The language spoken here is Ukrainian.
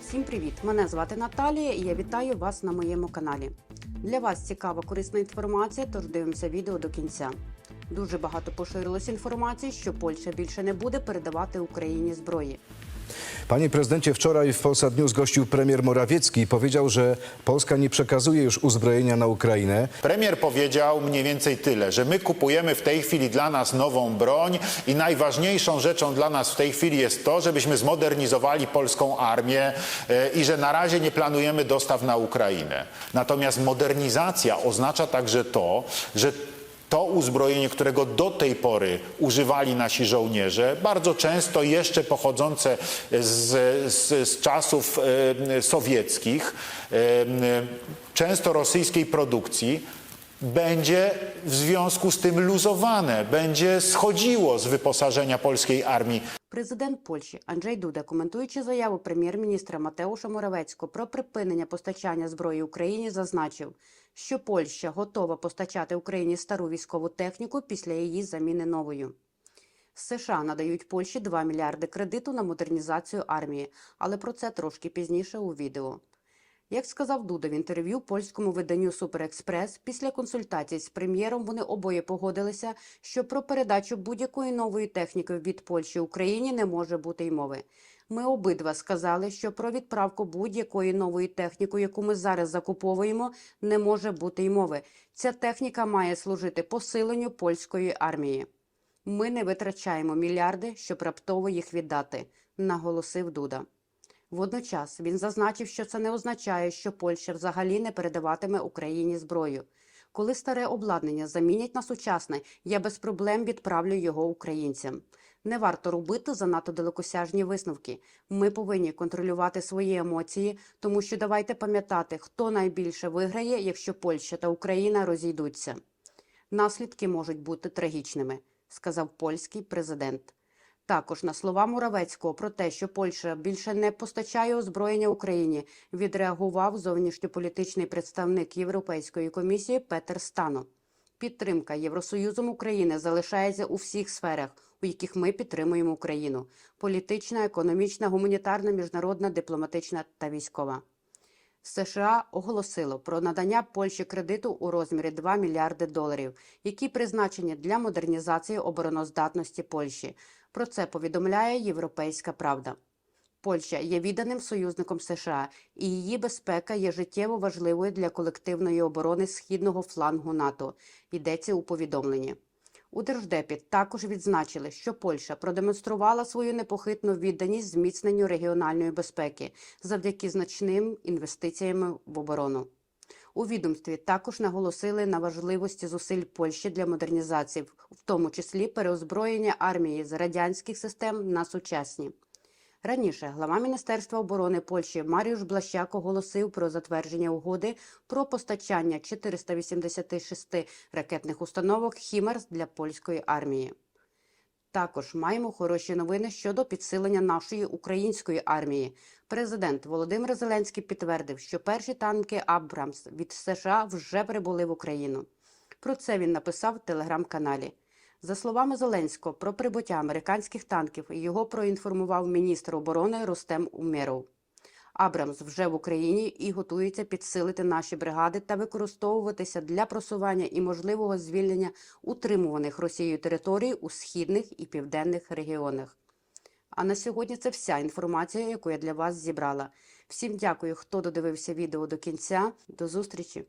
Всім привіт! Мене звати Наталія і я вітаю вас на моєму каналі. Для вас цікава корисна інформація, тож дивимося відео до кінця. Дуже багато поширилось інформації, що Польща більше не буде передавати Україні зброї. Panie prezydencie, wczoraj w Polsat News gościł premier Morawiecki i powiedział, że Polska nie przekazuje już uzbrojenia na Ukrainę. Premier powiedział mniej więcej tyle, że my kupujemy w tej chwili dla nas nową broń i najważniejszą rzeczą dla nas w tej chwili jest to, żebyśmy zmodernizowali polską armię e, i że na razie nie planujemy dostaw na Ukrainę. Natomiast modernizacja oznacza także to, że to uzbrojenie, którego do tej pory używali nasi żołnierze, bardzo często jeszcze pochodzące z, z, z czasów e, sowieckich, e, często rosyjskiej produkcji, będzie w związku z tym luzowane, będzie schodziło z wyposażenia polskiej armii. Президент Польщі Анджей Дуда, коментуючи заяву прем'єр-міністра Матеуша Моравецького про припинення постачання зброї Україні, зазначив, що Польща готова постачати Україні стару військову техніку після її заміни новою. США надають Польщі 2 мільярди кредиту на модернізацію армії, але про це трошки пізніше у відео. Як сказав Дуда в інтерв'ю польському виданню Суперекспрес, після консультацій з прем'єром вони обоє погодилися, що про передачу будь-якої нової техніки від Польщі Україні не може бути й мови. Ми обидва сказали, що про відправку будь-якої нової техніки, яку ми зараз закуповуємо, не може бути й мови. Ця техніка має служити посиленню польської армії. Ми не витрачаємо мільярди, щоб раптово їх віддати, наголосив Дуда. Водночас він зазначив, що це не означає, що Польща взагалі не передаватиме Україні зброю. Коли старе обладнання замінять на сучасне, я без проблем відправлю його українцям. Не варто робити занадто далекосяжні висновки. Ми повинні контролювати свої емоції, тому що давайте пам'ятати, хто найбільше виграє, якщо Польща та Україна розійдуться. Наслідки можуть бути трагічними, сказав польський президент. Також на слова Муравецького про те, що Польща більше не постачає озброєння Україні, відреагував зовнішньополітичний представник Європейської комісії Петер Стано. Підтримка Євросоюзом України залишається у всіх сферах, у яких ми підтримуємо Україну: політична, економічна, гуманітарна, міжнародна, дипломатична та військова. США оголосило про надання Польщі кредиту у розмірі 2 мільярди доларів, які призначені для модернізації обороноздатності Польщі. Про це повідомляє Європейська Правда. Польща є відданим союзником США, і її безпека є життєво важливою для колективної оборони східного флангу НАТО. Йдеться у повідомленні. У Держдепі також відзначили, що Польща продемонструвала свою непохитну відданість зміцненню регіональної безпеки завдяки значним інвестиціям в оборону. У відомстві також наголосили на важливості зусиль Польщі для модернізації, в тому числі переозброєння армії з радянських систем на сучасні. Раніше глава Міністерства оборони Польщі Маріуш Блащак оголосив про затвердження угоди про постачання 486 ракетних установок «Хімерс» для польської армії. Також маємо хороші новини щодо підсилення нашої української армії. Президент Володимир Зеленський підтвердив, що перші танки Абрамс від США вже прибули в Україну. Про це він написав в телеграм-каналі. За словами Зеленського, про прибуття американських танків його проінформував міністр оборони Рустем Умєров. Абрамс вже в Україні і готується підсилити наші бригади та використовуватися для просування і можливого звільнення утримуваних Росією територій у східних і південних регіонах. А на сьогодні це вся інформація, яку я для вас зібрала. Всім дякую, хто додивився відео до кінця. До зустрічі!